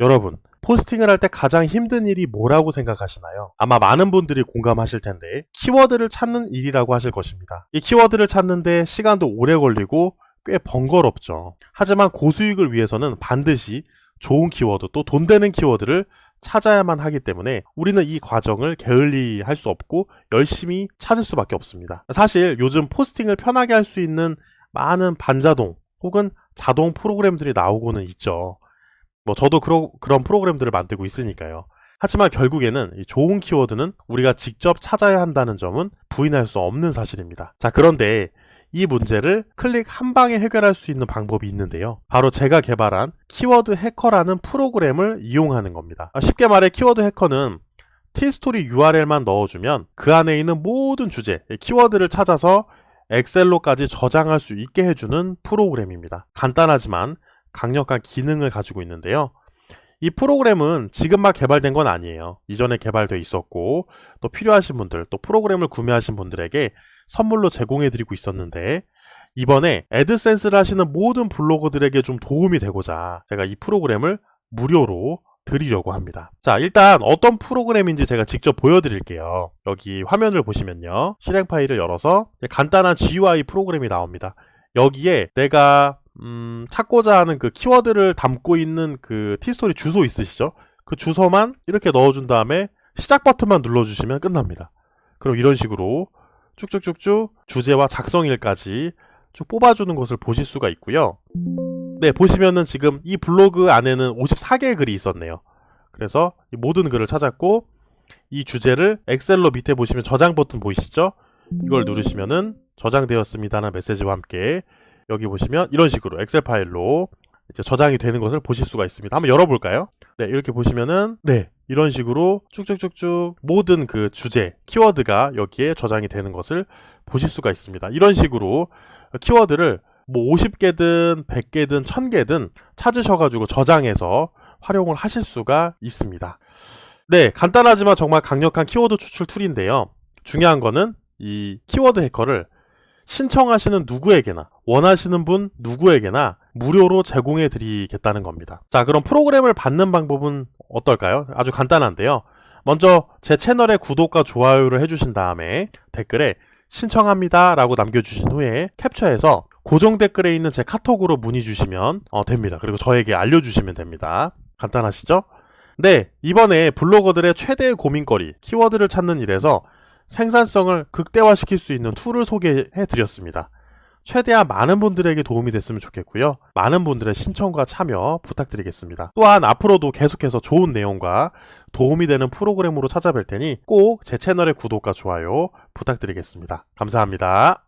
여러분, 포스팅을 할 때 가장 힘든 일이 뭐라고 생각하시나요? 아마 많은 분들이 공감하실 텐데, 키워드를 찾는 일이라고 하실 것입니다. 이 키워드를 찾는데 시간도 오래 걸리고 꽤 번거롭죠. 하지만 고수익을 위해서는 반드시 좋은 키워드, 또 돈 되는 키워드를 찾아야만 하기 때문에 우리는 이 과정을 게을리 할 수 없고 열심히 찾을 수밖에 없습니다. 사실 요즘 포스팅을 편하게 할 수 있는 많은 반자동 혹은 자동 프로그램들이 나오고는 있죠. 뭐 저도 그러, 그런 프로그램들을 만들고 있으니까요. 하지만 결국에는 이 좋은 키워드는 우리가 직접 찾아야 한다는 점은 부인할 수 없는 사실입니다. 자, 그런데 이 문제를 클릭 한 방에 해결할 수 있는 방법이 있는데요. 바로 제가 개발한 키워드 해커라는 프로그램을 이용하는 겁니다. 아, 쉽게 말해 키워드 해커는 티스토리 URL만 넣어주면 그 안에 있는 모든 주제, 키워드를 찾아서 엑셀로까지 저장할 수 있게 해주는 프로그램입니다. 간단하지만 강력한 기능을 가지고 있는데요. 이 프로그램은 지금 막 개발된 건 아니에요. 이전에 개발돼 있었고, 또 필요하신 분들, 또 프로그램을 구매하신 분들에게 선물로 제공해 드리고 있었는데, 이번에 애드센스를 하시는 모든 블로거들에게 좀 도움이 되고자 제가 이 프로그램을 무료로 드리려고 합니다. 자, 일단 어떤 프로그램인지 제가 직접 보여드릴게요. 여기 화면을 보시면요. 실행 파일을 열어서 간단한 GUI 프로그램이 나옵니다. 여기에 내가 음, 찾고자 하는 그 키워드를 담고 있는 그 티스토리 주소 있으시죠? 그 주소만 이렇게 넣어준 다음에 시작 버튼만 눌러주시면 끝납니다. 그럼 이런 식으로 쭉쭉쭉쭉 주제와 작성일까지 쭉 뽑아주는 것을 보실 수가 있고요. 네, 보시면은 지금 이 블로그 안에는 54개의 글이 있었네요. 그래서 이 모든 글을 찾았고 이 주제를 엑셀로 밑에 보시면 저장 버튼 보이시죠? 이걸 누르시면은 저장되었습니다라는 메시지와 함께 여기 보시면 이런 식으로 엑셀 파일로 이제 저장이 되는 것을 보실 수가 있습니다. 한번 열어볼까요? 네, 이렇게 보시면은 네, 이런 식으로 쭉쭉쭉쭉 모든 그 주제, 키워드가 여기에 저장이 되는 것을 보실 수가 있습니다. 이런 식으로 키워드를 뭐 50개든 100개든 1000개든 찾으셔가지고 저장해서 활용을 하실 수가 있습니다. 네, 간단하지만 정말 강력한 키워드 추출 툴인데요. 중요한 거는 이 키워드 해커를 신청하시는 누구에게나 원하시는 분 누구에게나 무료로 제공해 드리겠다는 겁니다. 자, 그럼 프로그램을 받는 방법은 어떨까요? 아주 간단한데요. 먼저 제 채널에 구독과 좋아요를 해주신 다음에 댓글에 신청합니다 라고 남겨주신 후에 캡처해서 고정 댓글에 있는 제 카톡으로 문의 주시면 어, 됩니다. 그리고 저에게 알려주시면 됩니다. 간단하시죠? 네, 이번에 블로거들의 최대의 고민거리, 키워드를 찾는 일에서 생산성을 극대화시킬 수 있는 툴을 소개해 드렸습니다. 최대한 많은 분들에게 도움이 됐으면 좋겠고요. 많은 분들의 신청과 참여 부탁드리겠습니다. 또한 앞으로도 계속해서 좋은 내용과 도움이 되는 프로그램으로 찾아뵐 테니 꼭 제 채널의 구독과 좋아요 부탁드리겠습니다. 감사합니다.